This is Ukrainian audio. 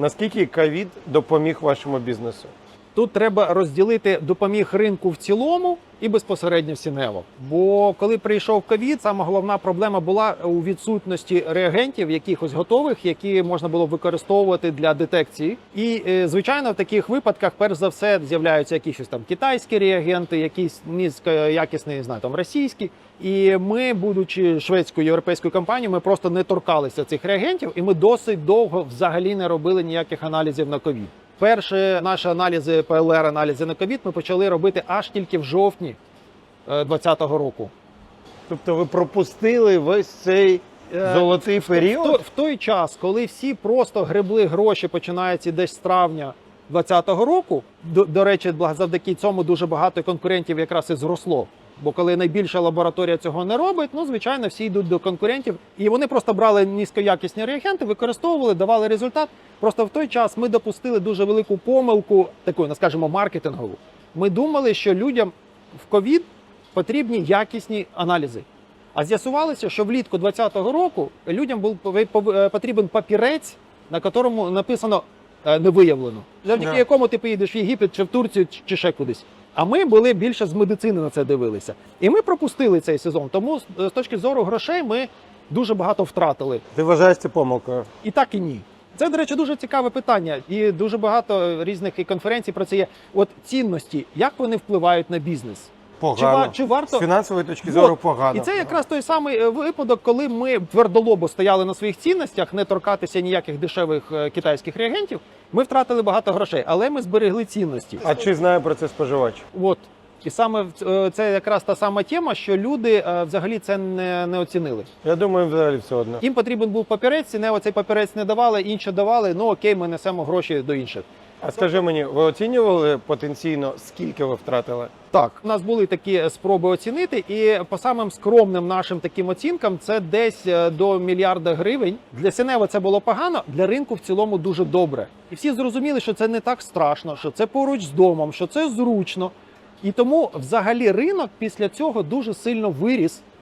Наскільки ковід допоміг вашому бізнесу? Тут треба розділити допоміг ринку в цілому і безпосередньо в Сінево. Бо коли прийшов ковід, сама головна проблема була у відсутності реагентів, якихось готових, які можна було використовувати для детекції. І е, звичайно, в таких випадках, перш за все, з'являються якісь там китайські реагенти, якісь низькоякісні, не знаю, там російські. І ми, будучи шведською європейською компанією, ми просто не торкалися цих реагентів, і ми досить довго взагалі не робили ніяких аналізів на ковід. Перші наші аналізи ПЛР, аналізи на ковід ми почали робити аж тільки в жовтні 2020 року. Тобто ви пропустили весь цей Е, золотий В, той- період? в той час, коли всі просто гребли гроші, починаючи десь з травня 2020 року. До, до речі, завдяки цьому дуже багато конкурентів якраз і зросло. Бо коли найбільша лабораторія цього не робить, ну звичайно, всі йдуть до конкурентів, і вони просто брали низькоякісні реагенти, використовували, давали результат. Просто в той час ми допустили дуже велику помилку, таку, ну, скажімо, маркетингову. Ми думали, що людям в ковід потрібні якісні аналізи. А з'ясувалося, що влітку 2020 року людям був пов- е, потрібен папірець, на якому написано е, не виявлено, завдяки Да. якому ти поїдеш в Єгипет чи в Турцію чи ще кудись. А ми були більше з медицини на це дивилися. І ми пропустили цей сезон. Тому з- точки зору грошей ми дуже багато втратили. Ти вважаєш це помилкою? І так і ні. Це, до речі, дуже цікаве питання, і дуже багато різних і конференцій про це є. От цінності, як вони впливають на бізнес? Чи, Погано. чи варто З фінансової точки Вот. зору погано. і це якраз той самий е, випадок, коли ми твердолобо стояли на своїх цінностях, не торкатися ніяких дешевих е, китайських реагентів. Ми втратили багато грошей, але ми зберегли цінності. А чи знає про це споживач? От і саме е, це якраз та сама тема, що люди взагалі це не, не оцінили. Я думаю, взагалі все одно. Їм потрібен був папірець, не оцей папірець не давали, інші давали. Ну окей, ми несемо гроші до інших. А скажи мені, ви оцінювали потенційно, скільки ви втратили? Так, у нас були такі спроби оцінити, і по самим скромним нашим таким оцінкам це десь е, до мільярда гривень. Для Сінева це було погано, для ринку в цілому дуже добре. І всі зрозуміли, що це не так страшно, що це поруч з домом, що це зручно. І тому взагалі ринок після цього дуже сильно виріс.